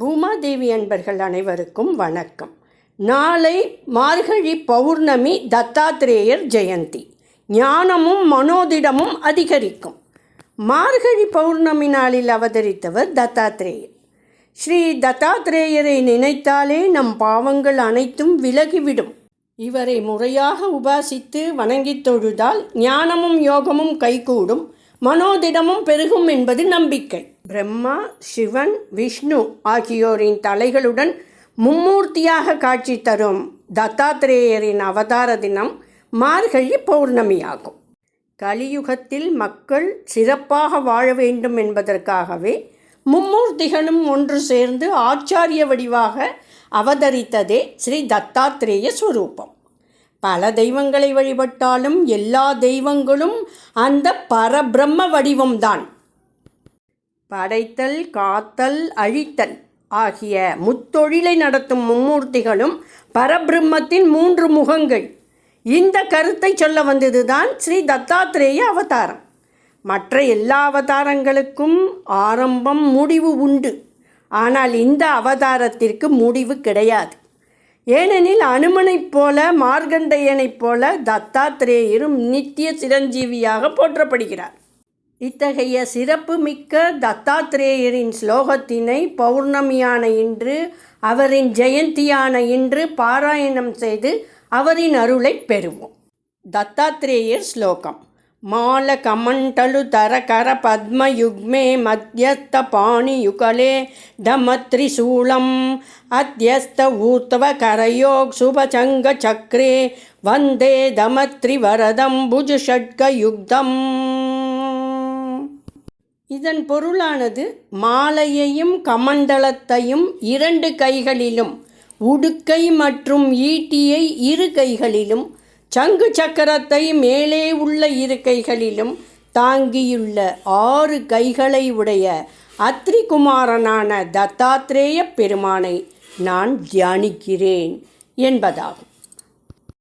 பூமாதேவி அன்பர்கள் அனைவருக்கும் வணக்கம். நாளை மார்கழி பௌர்ணமி தத்தாத்திரேயர் ஜெயந்தி. ஞானமும் மனோதிடமும் அதிகரிக்கும். மார்கழி பௌர்ணமி நாளில் அவதரித்தவர் தத்தாத்திரேயர் ஸ்ரீ தத்தாத்திரேயரை நினைத்தாலே நம் பாவங்கள் அனைத்தும் விலகிவிடும். இவரை முறையாக உபாசித்து வணங்கித் தொழுதால் ஞானமும் யோகமும் கைகூடும். மனோதிடமும் பெருகும் என்பது நம்பிக்கை. பிரம்மா சிவன் விஷ்ணு ஆகியோரின் தலைகளுடன் மும்மூர்த்தியாக காட்சி தரும் தத்தாத்திரேயரின் அவதார தினம் மார்கழி பௌர்ணமியாகும். கலியுகத்தில் மக்கள் சிறப்பாக வாழ வேண்டும் என்பதற்காகவே மும்மூர்த்திகளும் ஒன்று சேர்ந்து ஆச்சாரிய வடிவாக அவதரித்ததே ஸ்ரீ தத்தாத்திரேய ஸ்வரூபம். பல தெய்வங்களை வழிபட்டாலும் எல்லா தெய்வங்களும் அந்த பரபிரம்ம வடிவம்தான். படைத்தல் காத்தல் அழித்தல் ஆகிய முத்தொழிலை நடத்தும் மும்மூர்த்திகளும் பரபிரம்மத்தின் மூன்று முகங்கள். இந்த கருத்தை சொல்ல வந்ததுதான் ஸ்ரீ தத்தாத்திரேய அவதாரம். மற்ற எல்லா அவதாரங்களுக்கும் ஆரம்பம் முடிவு உண்டு. ஆனால் இந்த அவதாரத்திற்கு முடிவு கிடையாது. ஏனெனில் அனுமனைப் போல மார்கண்டையனைப் போல தத்தாத்திரேயரும் நித்திய சிரஞ்சீவியாக போற்றப்படுகிறார். இத்தகைய சிறப்பு மிக்க தத்தாத்திரேயரின் ஸ்லோகத்தினை பௌர்ணமியான இன்று அவரின் ஜெயந்தியான இன்று பாராயணம் செய்து அவரின் அருளை பெறுவோம். தத்தாத்திரேயர் ஸ்லோகம். மாலகமண்டலு தரகர பத்மயுக்மே மத்தியஸ்த பாணியுகலே தமத்ரிசூலம். அத்தியஸ்த ஊர்த்தவ கரயோக் சுபசங்க சக்ரே வந்தே தமத்ரிவரதம் புஜுஷட்கயுக்தம். இதன் பொருளானது மாலையையும் கமண்டலத்தையும் இரண்டு கைகளிலும் உடுக்கை மற்றும் ஈட்டியை இரு கைகளிலும் சங்கு சக்கரத்தை மேலே உள்ள இரு கைகளிலும் தாங்கியுள்ள ஆறு கைகளை உடைய அத்ரிகுமாரனான தத்தாத்ரேய பெருமானை நான் தியானிக்கிறேன் என்பதாகும்.